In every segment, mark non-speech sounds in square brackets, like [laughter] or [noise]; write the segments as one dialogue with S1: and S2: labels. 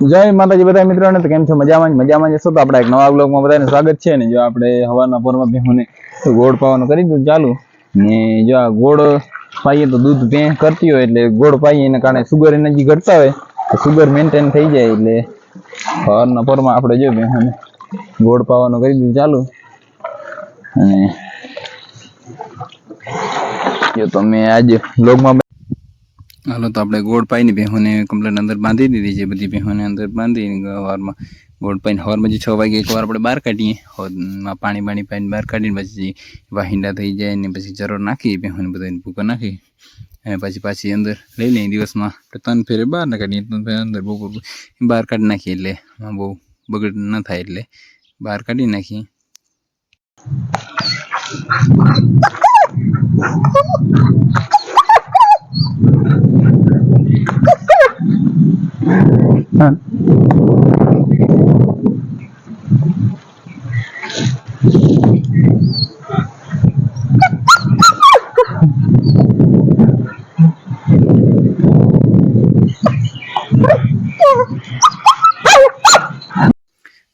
S1: જય માતાજી બધા મિત્રોને, તો કેમ છો? મજામાં મજામાં જશો તો આપણા એક નવા બ્લોગમાં બધાને સ્વાગત છે. ને જો આપણે હવાના પોરમાં ભેહુને ગોળ પાવાનું કરી દીધું ચાલુ. ને જો આ ગોળ પાઈએ તો દૂધ ભેં કરતી હોય, એટલે ગોળ પાઈએ, એના કારણે સુગર એનર્જી ઘટતા હોય, તો સુગર મેન્ટેન થઈ જાય, એટલે હવાના પોરમાં આપણે જો ભેહુને ગોળ પાવાનું કરી દીધું ચાલુ. અને જો તમે આજે બ્લોગમાં હાલો, તો આપણે ગોળ પાઈને ભેહોને કમ્પ્લેટ અંદર બાંધી દીધી છે, બધી ભેહોને અંદર બાંધી સવારમાં ગોળ પાઈને સવારમાં જે છ વાગે એકવાર આપણે બહાર કાઢીએ હોદમાં પાણી બાણી પાઈને બહાર કાઢીને પછી વાહિંડા થઈ જાય ને પછી ચરો નાખીએ, ભેહોને બધાને ભૂકો નાખી અને પછી પાછી અંદર લઈ લઈએ દિવસમાં. આપણે ત્રણ ફેરે બહાર ના કાઢીએ ત્રણ ફેરે અંદર બપોર બહાર કાઢી નાખીએ એટલે બહુ બગડ ન થાય એટલે બહાર કાઢી નાખીએ. 嗯。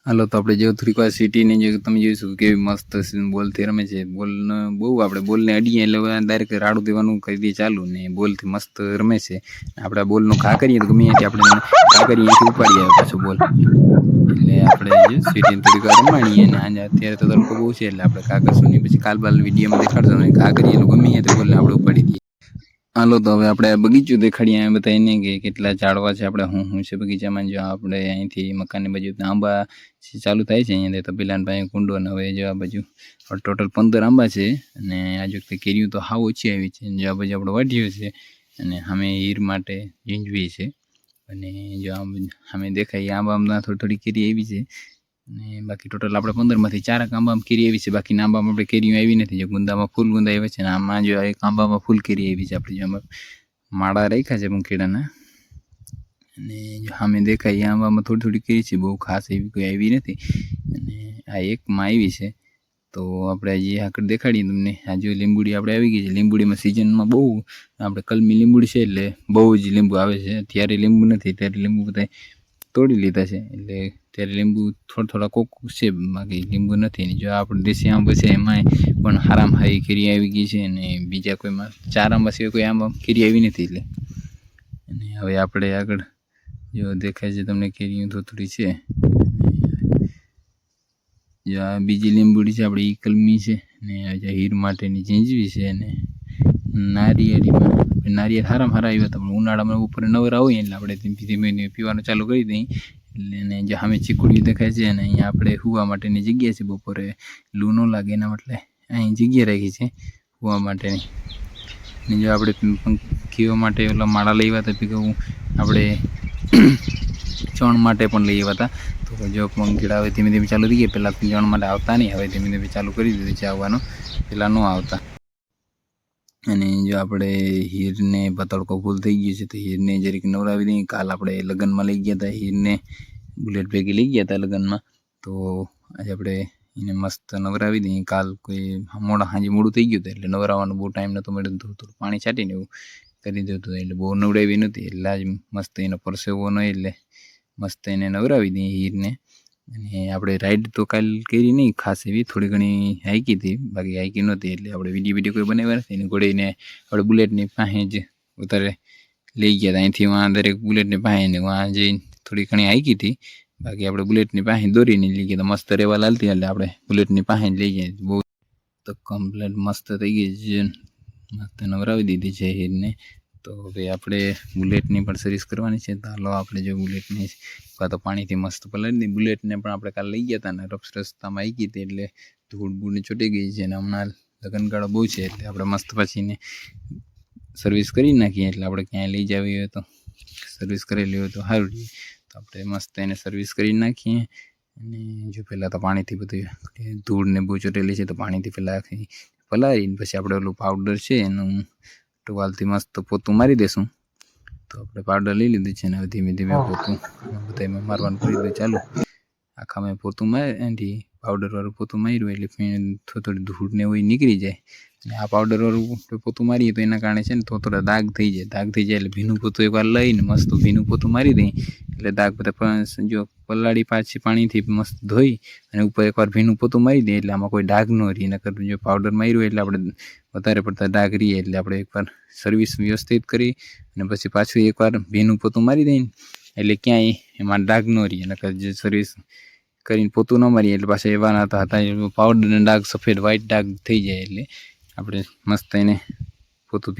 S1: હાલો, તો આપણે જેવું થોડીક વાર સિટીની જે તમે જોઈશું કેવી મસ્ત બોલથી રમે છે. બોલ બહુ આપણે બોલને અડીએ એટલે ડાયરેક્ટ રાડું દેવાનું કરી દઈએ ચાલુ ને બોલથી મસ્ત રમે છે. આપણે બોલનું ખા કરીએ તો ગમે ત્યાંથી આપણે ખા કરીએ એથી ઉપાડી આવે પાછું બોલ. એટલે આપણે સિટી સિટીને થોડીક વાર રમાડીએ ને આજે અત્યારે તો તડકો બહુ છે એટલે આપણે ખા કરશું નહીં. પછી કાલ બાલ વિડીયોમાં દેખાડશું ને ઘા કરીએ એટલે ગમે ત્યાંથી બોલને આપણે ઉપાડી દઈએ. હાલો તો હવે આપણે બગીચું દેખાડીએ. અહીં બતાવીને કે કેટલા ઝાડવા છે આપણે, હું હું છે બગીચામાં. જો આપણે અહીંથી મકાનની બાજુ આંબા ચાલુ થાય છે અહીંયા તો. પેલા ભાઈ કુંડો ને હવે જો આ બાજુ ટોટલ પંદર આંબા છે. અને આજુ કેરીઓ તો હાવ ઓછી આવી છે. જો આ બાજુ આપણે વાઢ્યો છે અને અમે હીર માટે ઝીંજવી છે અને જો આમ અમે દેખાય આંબામાં થોડી થોડી કેરી આવી છે. અને બાકી ટોટલ આપણે પંદરમાંથી ચાર આંબામાં કેરી આવી છે. બાકી આંબામાં આપણે કેરીઓ આવી નથી. જો ગુંદામાં ફૂલ ગુંદા આવ્યા છે અને આમાં જો એક આંબામાં ફૂલ કેરી આવી છે આપણે જો માળા રાખ્યા છે પંખીડાના અને જો સામે દેખાય એ આંબામાં થોડી થોડી કેરી છે. બહુ ખાસ એવી કોઈ આવી નથી. અને આ એકમાં આવી છે. તો આપણે જે આગળ દેખાડીએ તમને. આ લીંબુડી આપણે આવી ગઈ છે. લીંબુડીમાં સિઝનમાં બહુ આપણે કલમી લીંબુડી છે એટલે બહુ જ લીંબુ આવે છે. અત્યારે લીંબુ નથી. ત્યારે લીંબુ બધા તોડી લીધા છે. એટલે ત્યારે લીંબુ થોડા થોડા કોક છે, બાકી લીંબુ નથી. ને જો આપણે દેશી આંબો છે એમાં પણ હારામ હારી કેરી આવી ગઈ છે અને બીજા કોઈમાં ચાર આંબા સિવાય કોઈ આંબા કેરી આવી નથી એટલે. અને હવે આપણે આગળ જો દેખાય છે તમને કેરીઓ થોડી છે. જો આ બીજી લીંબુડી છે, આપણે એ કલમી છે. ને આ હીર માટેની ચીંજવી છે અને નારિયેળીમાં નારિયેળ હારામાં હારા આવ્યા હતા ઉનાળામાં ઉપર નવરા હોય એટલે આપણે ધીમે ધીમે પીવાનું ચાલુ કરી દઈએ. એટલે એને જે સામે ચીકુડી દેખાય છે અને અહીંયા આપણે હુવા માટેની જગ્યા છે બપોરે. લૂ ન લાગે એના માટે અહીં જગ્યા રાખી છે હુવા માટેની. ને જો આપણે પંખીઓ માટે ઓલા માળા લઈ આવ્યા હતા ભેગું આપણે [coughs] ચણ માટે પણ લઈ આવ્યા હતા. તો જો પંખીડા હવે ધીમે ધીમે ચાલુ થઈ ગયા. પહેલાં ચણ માટે આવતા નહીં, હવે ધીમે ધીમે ચાલુ કરી દીધું છે આવવાનું. પહેલાં ન આવતા. અને જો આપણે હીરને પતળકો ફૂલ થઈ ગયું છે, તો હીરને જરીક નવરાવી દઈએ. કાલ આપણે લગ્નમાં લઈ ગયા હતા, હીરને બુલેટ ભેગી લઈ ગયા હતા લગ્નમાં. તો આજે આપણે એને મસ્ત નવરાવી દઈએ. કાલ કોઈ મોડા સાંજે મોડું થઈ ગયું હતું, એટલે નવરાવવાનો બહુ ટાઈમ નહોતો મળ્યો, થોડું થોડું પાણી છાંટીને એવું કરી દીધું હતું, એટલે બહુ નવડાવી નહોતી. એટલે આજ મસ્ત એનો પરસેવો નહીં એટલે મસ્ત એને નવરાવી દઈએ હીરને. અને આપણે રાઈડ તો કાલ કરી નહીં, ખાસ એવી થોડી ઘણી હાઈકી હતી, બાકી હાઈકી નહોતી એટલે આપણે વીડિયો વીડિયો કોઈ બનાવ્યા નથી. એને ઘોડીને આપણે બુલેટની પાસે જ ઉતારે લઈ ગયા હતા. અહીંથી વાં દરેક બુલેટની પાસે ને વાં જઈને થોડી ઘણી હાઈકી હતી, બાકી આપણે બુલેટની પાસે દોરીને લઈ ગયા મસ્ત રેવા લાલતી એટલે આપણે બુલેટની પાસે લઈ ગયા બહુ તો કમ્પ્લેટ મસ્ત થઈ ગઈ છે. મસ્ત નવરાવી દીધી છે હીરને તો હવે આપણે બુલેટની પણ સર્વિસ કરવાની છે. તો હાલો આપણે જો બુલેટની કાં તો પાણીથી મસ્ત પલાળી દીધી બુલેટને પણ આપણે કાલે લઈ ગયા હતા ને રફ રસ્તામાં આવી ગઈ હતી એટલે ધૂળ બૂળ ચોટી ગઈ છે અને હમણાં લગ્નગાળો બહુ છે એટલે આપણે મસ્ત પછીને સર્વિસ કરી નાખીએ એટલે આપણે ક્યાંય લઈ જવી હોય તો સર્વિસ કરેલી હોય તો સારું તો આપણે મસ્ત એને સર્વિસ કરી નાખીએ અને જો પહેલાં તો પાણીથી બધું ધૂળને બહુ ચોટેલી છે તો પાણીથી પહેલાં પલાળીને પછી આપણે ઓલું પાવડર છે એનું ટુવાલથી મસ્ત પોતું મારી દેશું. તો આપણે પાવડર લઈ લીધું છે ને હવે ધીમે ધીમે પોતું બધા એમાં મારવાનું કરી દે ચાલુ. આખા મેં પોતું મારી એનાથી પાવડરવાળું પોતું માર્યું એટલે થોડી થોડી ધૂળ ને એવું નીકળી જાય. અને આ પાવડરવાળું પોતું મારીએ તો એના કારણે છે ને થોડા થોડા દાગ થઈ જાય. દાગ થઈ જાય એટલે ભીનું પોતું એકવાર લઈને મસ્ત ભીનું પોતું મારી દઈએ એટલે દાગ બધા જો પલાળી પાછી પાણીથી મસ્ત ધોઈ અને ઉપર એકવાર ભીનું પોતું મારી દે એટલે આમાં કોઈ ડાઘ ન રહી. નકર જો પાવડર માર્યું એટલે આપણે વધારે પડતા ડાઘ રહીએ એટલે આપણે એકવાર સર્વિસ વ્યવસ્થિત કરી અને પછી પાછું એકવાર ભીનું પોતું મારી દઈએ એટલે ક્યાંય એમાં ડાઘ ન રહે નકર જે સર્વિસ કરીને પોતું ન મારીએ એટલે પાછા એવા હતા હતા પાવડરનો ડાઘ, સફેદ વ્હાઈટ ડાઘ થઈ જાય એટલે આપણે મસ્ત એને પોતું